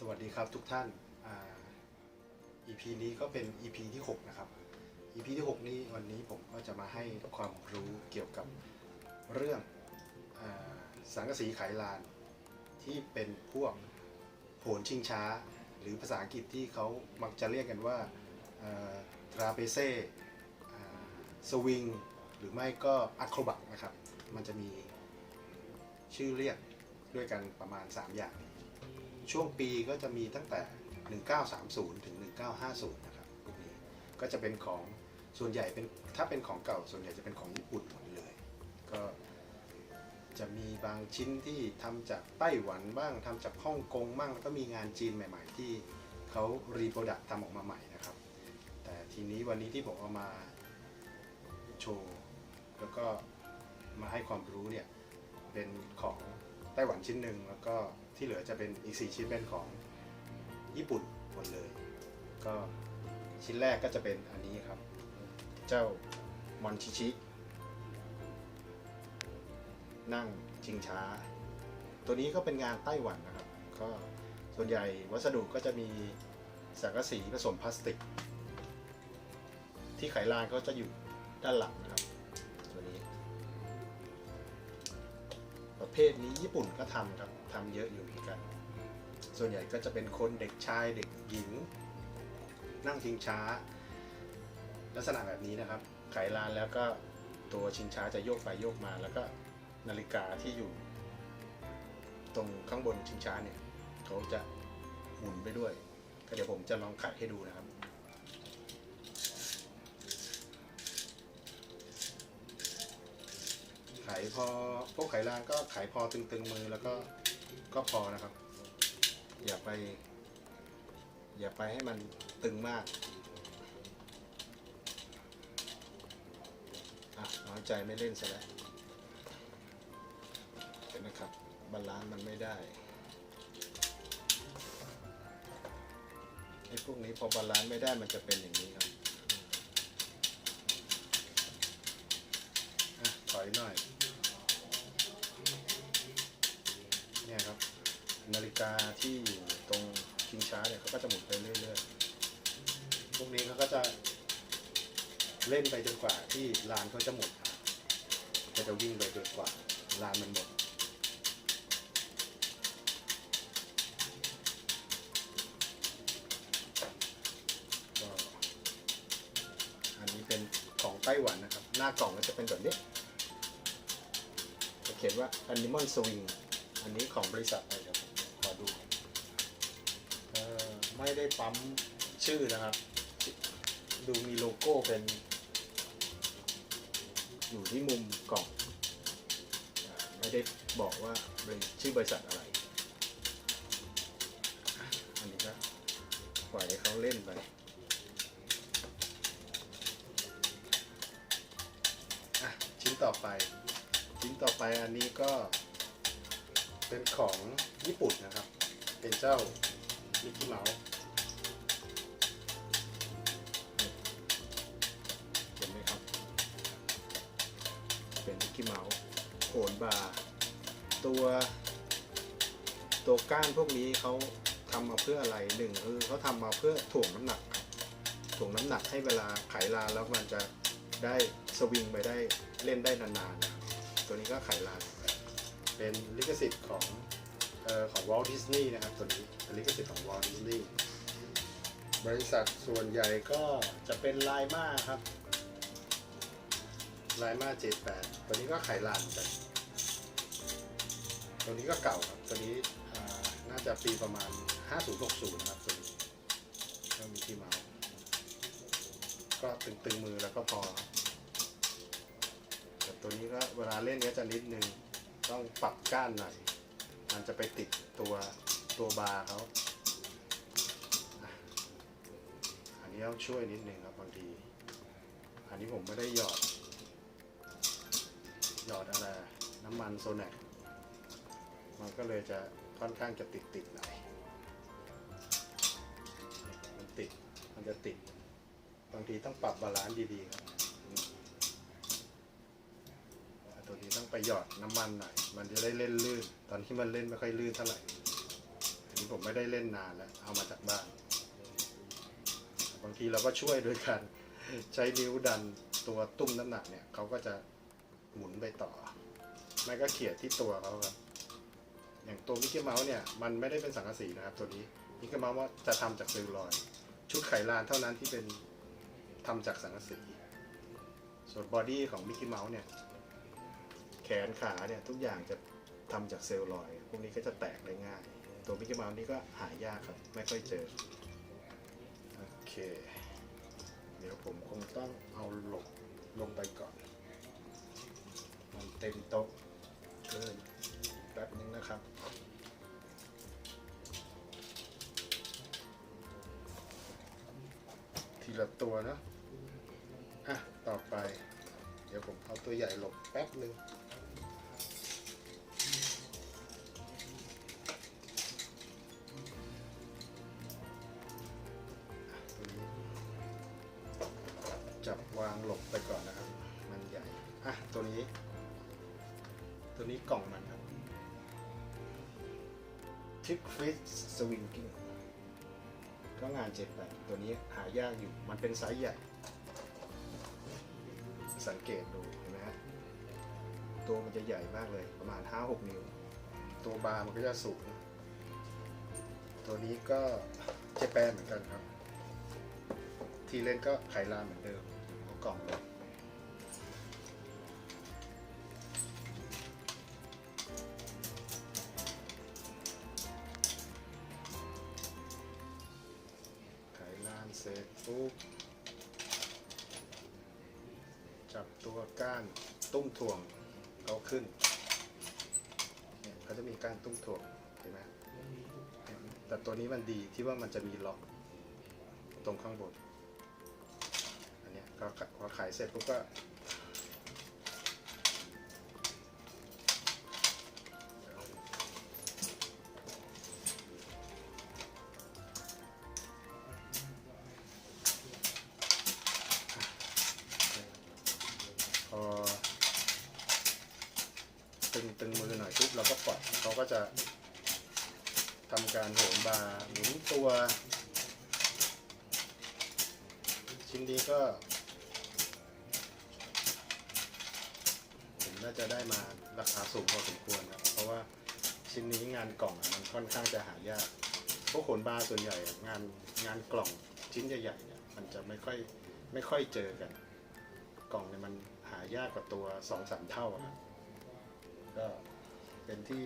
สวัสดีครับทุกท่านอ่า EP นี้ก็เป็น EP ที่ 6 นะครับ EP ที่ 6 นี้วันนี้ผมก็จะมาให้ความรู้เกี่ยวกับเรื่องอสังกะสีไขลานที่เป็นพวกโหนชิงช้า หรือภาษาอังกฤษที่เขามักจะเรียกกันว่าทราเปเซ่สวิงหรือไม่ก็อะโครบัตนะครับ มันจะมีชื่อเรียกด้วยกันประมาณ 3 อย่าง ช่วงปีก็จะมีตั้งแต่ 1930 ถึง 1950 นะครับพวกนี้ก็จะเป็นของส่วนใหญ่เป็นถ้าเป็นของเก่าส่วนใหญ่จะเป็นของญี่ปุ่นหมดเลย ก็จะมีบางชิ้นที่ทำจากไต้หวันบ้างทำจากฮ่องกงบ้างแล้วก็มีงานจีนใหม่ ๆ ที่เขารีโปรดักต์ทำออกมาใหม่นะครับ แต่ทีนี้วันนี้ที่ผมเอามาโชว์แล้วก็มาให้ความรู้เนี่ยเป็นของ ไต้หวันชิ้นหนึ่งแล้วก็ที่เหลือจะเป็นอีก 4 ชิ้นเป็นของญี่ปุ่นหมดเลย ก็ชิ้นแรกก็จะเป็นอันนี้ครับ เจ้ามอนชิชิ นั่งชิงช้า ตัวนี้ก็เป็นงานไต้หวันนะครับ ก็ส่วนใหญ่วัสดุก็จะมีสังกะสีผสมพลาสติก ที่ไขลานก็จะอยู่ด้านหลังนะครับ ตัวนี้ ประเภทนี้ญี่ปุ่นก็ทำครับทำเยอะอยู่เหมือนกัน ส่วนใหญ่ก็จะเป็นคนเด็กชายเด็กหญิง นั่งชิงช้า ลักษณะแบบนี้นะครับไขลานแล้วก็ตัวชิงช้าจะโยกไปโยกมา แล้วก็นาฬิกาที่อยู่ ตรงข้างบนชิงช้าเนี่ยเขาจะหมุนไปด้วยก็เดี๋ยวผมจะลองไขให้ดูนะครับ ไขพอพวกไขลานก็ไขพอตึงๆมือแล้วก็ก็พอนะครับ อย่าไป อย่าไปให้มันตึงมากอะน้อยใจไม่เล่นซะแล้วเห็นไหมครับบาลานซ์มันไม่ได้ไอ้พวกนี้พอบาลานซ์ไม่ได้มันจะเป็นอย่างนี้ครับ อะถอยหน่อย กาที่อยู่ตรงชิงช้าเนี่ยเขาก็จะหมุนไปเรื่อยๆ พวกนี้เขาก็จะเล่นไปจนกว่าที่ลานเขาจะหมดก็จะวิ่งไปจนกว่าลานมันหมด ก็อันนี้เป็นของไต้หวันนะครับ หน้ากล่องก็จะเป็นแบบนี้จะเขียนว่า Animal Swing อันนี้ของบริษัท ดูเออไม่ได้ปั๊มชื่อนะครับ ดูมีโลโก้เป็น อยู่ที่มุมกล่องไม่ได้บอกว่าเป็นชื่อบริษัทอะไร อันนี้ก็ปล่อยให้เขาเล่นไปชิ้นต่อไป ชิ้นต่อไปอันนี้ก็เป็นของ ญี่ปุ่นนะครับ เป็นเจ้ามิกกี้เมาส์เห็นไหมครับ เป็นมิกกี้เมาส์โขนบาตัว ตัวก้านพวกนี้เขาทำมาเพื่ออะไรหนึ่งคือเขาทำมาเพื่อถ่วงน้ำหนักถ่วงน้ำหนักให้เวลาไขลานแล้วมันจะได้สวิงไปได้เล่นได้นานๆ ตัวนี้ก็ไขลาน เป็นลิขสิทธิ์ของ ของวอลดิสนีย์นะครับตัวนี้เป็นลิขสิทธิ์ของวอลดิสนีย์บริษัทส่วนใหญ่ก็จะเป็นไลมาครับไลมาเจแปดตัวนี้ก็ไขลานเหมือนกันตัวนี้ก็เก่าครับ ตัวนี้น่าจะปีประมาณ 5060นะครับตัวนี้ก็มีที่เมาส์ก็ตึงๆมือแล้วก็พอแต่ตัวนี้ก็เวลาเล่นก็จะนิดนึง ต้องปรับก้านหน่อย มันจะไปติดตัวตัวบาร์เขาอันนี้ต้องช่วยนิดนึงครับบางที อันนี้ผมไม่ได้หยอด หยอดอะไร น้ำมันโซแนกมันก็เลยจะค่อนข้างจะติดติดหน่อย มันติด มันจะติด บางทีต้องปรับบาลานซ์ดีๆครับ ตัวนี้ต้อง ไปหยอดน้ำมันหน่อย มันจะได้เล่นลื่น ตอนที่มันเล่นไม่ค่อยลื่นเท่าไหร่อันนี้ผมไม่ได้เล่นนานแล้ว เอามาจากบ้าน บางทีเราก็ช่วยโดยการใช้นิ้วดันตัวตุ้มน้ำหนักเนี่ยเขาก็จะหมุนไปต่อ ไม่ก็เขี่ยที่ตัวเขาครับ อย่างตัวมิกกี้เมาส์เนี่ย มันไม่ได้เป็นสังกะสีนะครับตัวนี้มิกกี้เมาส์ว่าจะทำจากเซลลูลอยชุดไขลานเท่านั้นที่เป็นทำจากสังกะสี ส่วนบอดี้ของมิกกี้เมาส์เนี่ย แขนขาเนี่ยทุกอย่างจะทำจากเซลลูลอย พวกนี้ก็จะแตกได้ง่าย ตัวมิกกี้เมาส์นี่ก็หายากครับ ไม่ค่อยเจอ โอเค เดี๋ยวผมคงต้องเอาหลบลงไปก่อน มันเต็มโต๊ะเกินแป๊บนึงนะครับทีละตัวเนะ อะ ต่อไป เดี๋ยวผมเอาตัวใหญ่หลบแป๊บนึง ทิกฟิสสวิงกิ้งก็งานเจ็บแบบตัวนี้หายากอยู่ มันเป็นไซส์ใหญ่ สังเกตดูเห็นไหมฮะ ตัวมันจะใหญ่มากเลย ประมาณ 5-6 นิ้ว ตัวบาร์มันก็จะสูง ตัวนี้ก็เจแปนเหมือนกันครับ ทีเล่นก็ไขลานเหมือนเดิมเอากล่องเลย สร็จปุ๊บจับตัวก้านตุ้มถ่วงเขาขึ้นเนี่ยเขาจะมีก้านตุ้มถ่วงเห็นไหมแต่ตัวนี้มันดีที่ว่ามันจะมีล็อกตรงข้างบนอันเนี้ยก็ขะพอขายเสร็จปุ๊บก็ จะทำการโหนบาร์หมุนตัว ชิ้นนี้ก็ผมน่าจะได้มาราคาสูงพอสมควรนะเพราะว่าชิ้นนี้งานกล่องมันค่อนข้างจะหายากพวกขนบาร์ส่วนใหญ่งานงานกล่องชิ้นใหญ่ๆเนี่ยมันจะไม่ค่อยไม่ค่อยเจอกัน กล่องเนี่ยมันหายากกว่าตัวสองสามเท่าอะก็เป็นที่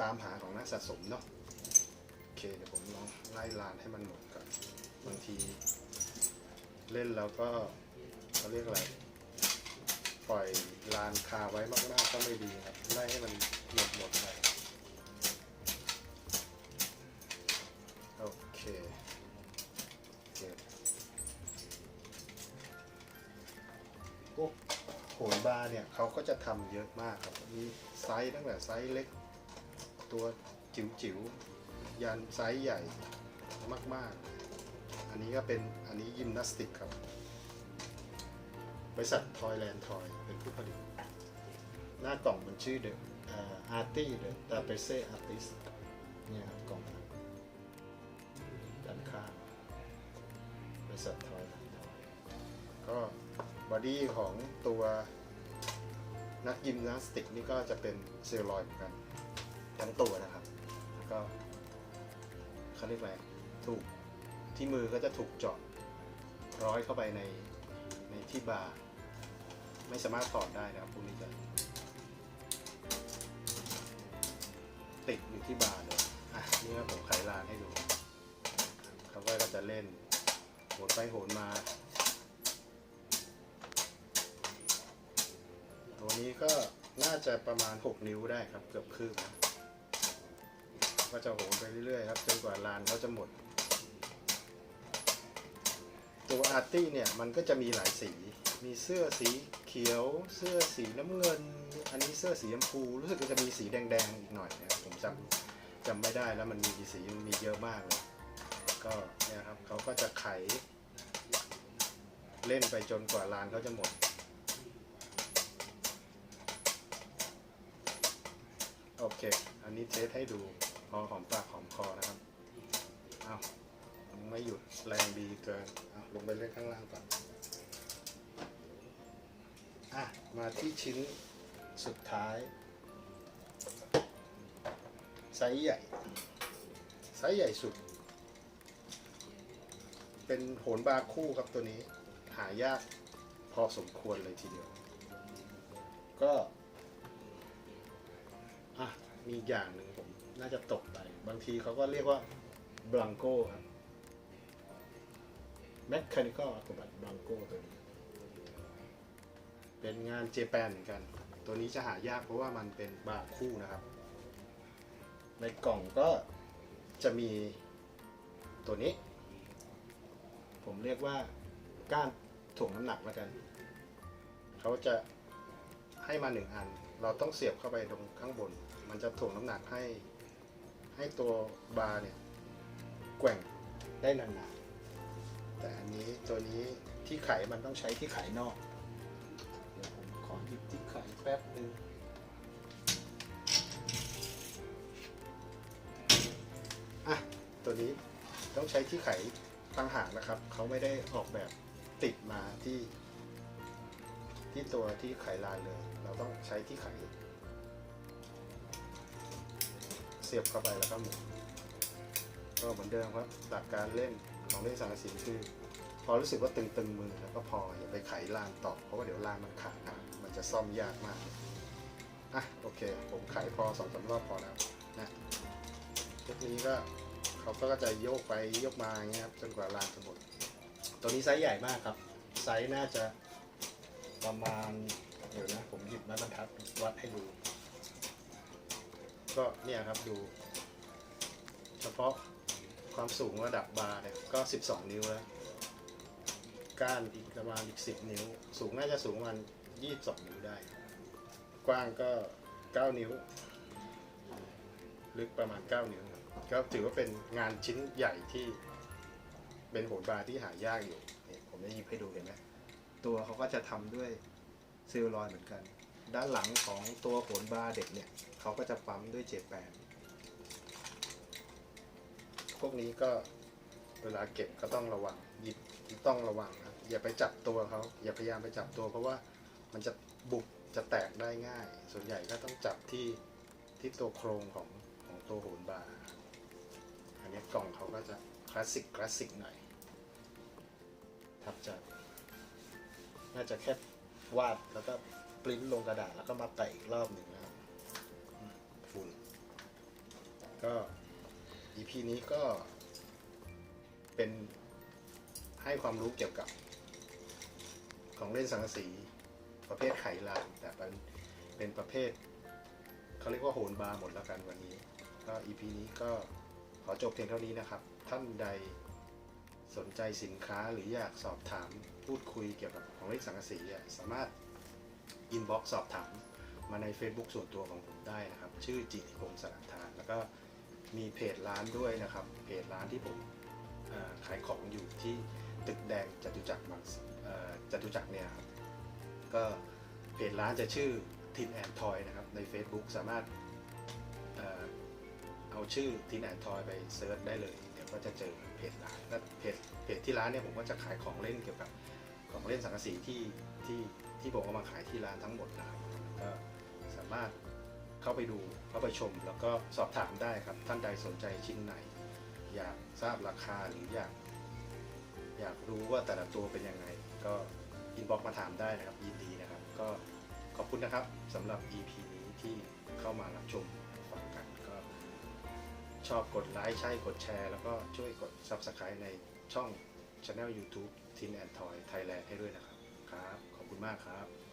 ตามหาของนักสะสมเนาะโอเคเดี๋ยวผมลองไล่ลานให้มันหมดก่อนบางที เล่นแล้วก็เขาเรียกอะไรปล่อยลานคาไว้มากๆก็ไม่ดีครับไล่ให้มันหมดหมดไปโอเคเก็บพวกโหนบาร์เนี่ยเขาก็จะทำเยอะมากครับมีไซส์ตั้งแต่ไซส์เล็ก ตัวจิ๋วๆยันไซส์ใหญ่มากๆ อันนี้ก็เป็นอันนี้ยิมนาสติกครับ บริษัททอยแลนด์ทอยเป็นผู้ผลิต หน้ากล่องมันชื่อเดอะอาร์ตี้เดอะตาเปเซ่อาร์ติสเนี่ยครับกล่องด้านข้างบริษัททอยแลนด์ทอยก็บอดี้ของตัวนักยิมนาสติกนี่ก็จะเป็นเซลลอยด์เหมือนกัน ทั้งตัวนะครับ แล้วก็เขาเรียกอะไรถูกที่มือก็จะถูกเจาะร้อยเข้าไปในในที่บาร์ไม่สามารถถอดได้นะครับพวกนี้จะติดอยู่ที่บาร์เลยอะนี่ก็ผมไขลานให้ดูเขาก็จะเล่นโหนไปโหนมา ตัวนี้ก็น่าจะประมาณ 6 นิ้วได้ครับเกือบครึ่งนะ ก็จะโหนไปเรื่อยๆครับจนกว่าลานเขาจะหมด ตัวอาร์ตี้เนี่ยมันก็จะมีหลายสี มีเสื้อสีเขียว เสื้อสีน้ำเงิน อันนี้เสื้อสีชมพูรู้สึกว่าจะมีสีแดงๆอีกหน่อยนะครับผมจำจำไม่ได้แล้วมันมีกี่สีมันมีเยอะมากเลย ก็เนี่ยครับเขาก็จะไข เล่นไปจนกว่าลานเขาจะหมดโอเค อันนี้เทสให้ดู พอหอมปากหอมคอนะครับเอาไม่หยุดแรงดีเกินเอาลงไปเล่นข้างล่างก่อนอะมาที่ชิ้นสุดท้ายไซส์ใหญ่ไซส์ใหญ่สุด เป็นโหนบาคู่ครับตัวนี้หายากพอสมควรเลยทีเดียว ก็ อะ มีอย่างหนึ่งผม น่าจะตกไป บางทีเขาก็เรียกว่าบลังโก้ครับ Mechanical Acrobat Blanco ตัวนี้ เป็นงานเจแปนเหมือนกัน ตัวนี้จะหายากเพราะว่ามันเป็นบาร์คู่นะครับ ในกล่องก็จะมีตัวนี้ ผมเรียกว่าก้านถ่วงน้ำหนักแล้วกัน เขาจะให้มาหนึ่งอัน เราต้องเสียบเข้าไปตรงข้างบน มันจะถ่วงน้ำหนักให้ ให้ตัวบาร์เนี่ยแกว่งได้นานๆ แต่อันนี้ตัวนี้ที่ไขมันต้องใช้ที่ไขนอก เดี๋ยวผมขอหยิบที่ไขแป๊บนึงอะตัวนี้ต้องใช้ที่ไขตั้งหากนะครับ เขาไม่ได้ออกแบบติดมาที่ ที่ตัวที่ไขลายเลย เราต้องใช้ที่ไข เสียบเข้าไปแล้วก็หมุนก็เหมือนเดิมครับหลักการเล่นของเล่นสังกะสีคือ พอรู้สึกว่าตึงๆมือแล้วก็พออย่าไปไขลานต่อเพราะว่าเดี๋ยวลานมันขาดนะมันจะซ่อมยากมากอะโอเค ผมไขพอสองสามรอบพอแล้วนะชุดนี้ก็เขาก็จะโยกไปโยกมาอย่างเงี้ยครับจนกว่าลานจะหมดตัวนี้ไซส์ใหญ่มากครับ ไซส์น่าจะประมาณเดี๋ยวนะ ผมหยิบไม้บรรทัดวัดให้ดู ก็เนี่ยครับดู เฉพาะความสูงระดับบาร์เนี่ยก็ 12 นิ้วแล้ว ก้านอีกประมาณอีก 10 นิ้ว สูงน่าจะสูงประมาณ22 นิ้วได้ กว้างก็ 9 นิ้ว ลึกประมาณ 9 นิ้วครับก็ถือว่าเป็นงานชิ้นใหญ่ที่เป็นโหนบาร์ที่หายากอยู่นี่ผมจะหยิบให้ดูเห็นไหมตัวเขาก็จะทำด้วยซิลลอยเหมือนกัน ด้านหลังของตัวโหนบาร์เด็กเนี่ยเขาก็จะปั๊มด้วยเจแปนพวกนี้ก็เวลาเก็บก็ต้องระวังหยิบต้องระวังครับอย่าไปจับตัวเขาอย่าพยายามไปจับตัว เพราะว่ามันจะบุบจะแตกได้ง่าย ส่วนใหญ่ก็ต้องจับที่ที่ตัวโครงของของตัวโหนบาร์อันนี้กล่องเขาก็จะคลาสสิกคลาสสิกหน่อยทับจากน่าจะแค่วาดแล้วก็ ปริ้นลงกระดาษแล้วก็มาแตะอีกรอบหนึ่งนะครับฝุ่น ก็ EP นี้ก็เป็นให้ความรู้เกี่ยวกับ ของเล่นสังกะสีประเภทไขลานแต่เป็นเป็นประเภทเขาเรียกว่าโหนบาร์หมดแล้วกันวันนี้ ก็ EP นี้ก็ขอจบเพียงเท่านี้นะครับ ท่านใดสนใจสินค้าหรืออยากสอบถามพูดคุยเกี่ยวกับของเล่นสังกะสีสามารถ อินบ็อกซ์สอบถามมาใน Facebook ส่วนตัวของผมได้นะครับ ชื่อจิติพงศ์สลักทาน แล้วก็มีเพจร้านด้วยนะครับ เพจร้านที่ผมขายของอยู่ที่ตึกแดงจตุจักรบางจตุจักรเนี่ยครับก็เพจร้านจะชื่อทินแอนทอยนะครับ ใน Facebook สามารถเอ่อเอาชื่อทินแอนทอยไปเซิร์ชได้เลยเดี๋ยวก็จะเจอเพจร้านและเพจเพจที่ร้านเนี่ยผมก็จะขายของเล่นเกี่ยวกับของเล่นสังกะสีที่ที่ ที่ผมเอามาขายที่ร้านทั้งหมดนะครับก็สามารถเข้าไปดูเข้าไปชม แล้วก็สอบถามได้ครับ ท่านใดสนใจชิ้นไหน อยากทราบราคาหรืออยาก อยากรู้ว่าแต่ละตัวเป็นยังไง ก็อินบ็อกมาถามได้นะครับยินดีนะครับ ก็ขอบคุณนะครับสำหรับ EP นี้ที่เข้ามารับชมฟังกันก็ ชอบกดไลค์ใช่กดแชร์ แล้วก็ช่วยกด Subscribe ในช่อง Channel YouTube Tin and Toy Thailand ให้ด้วยนะครับครับขอบ คุณมากครับ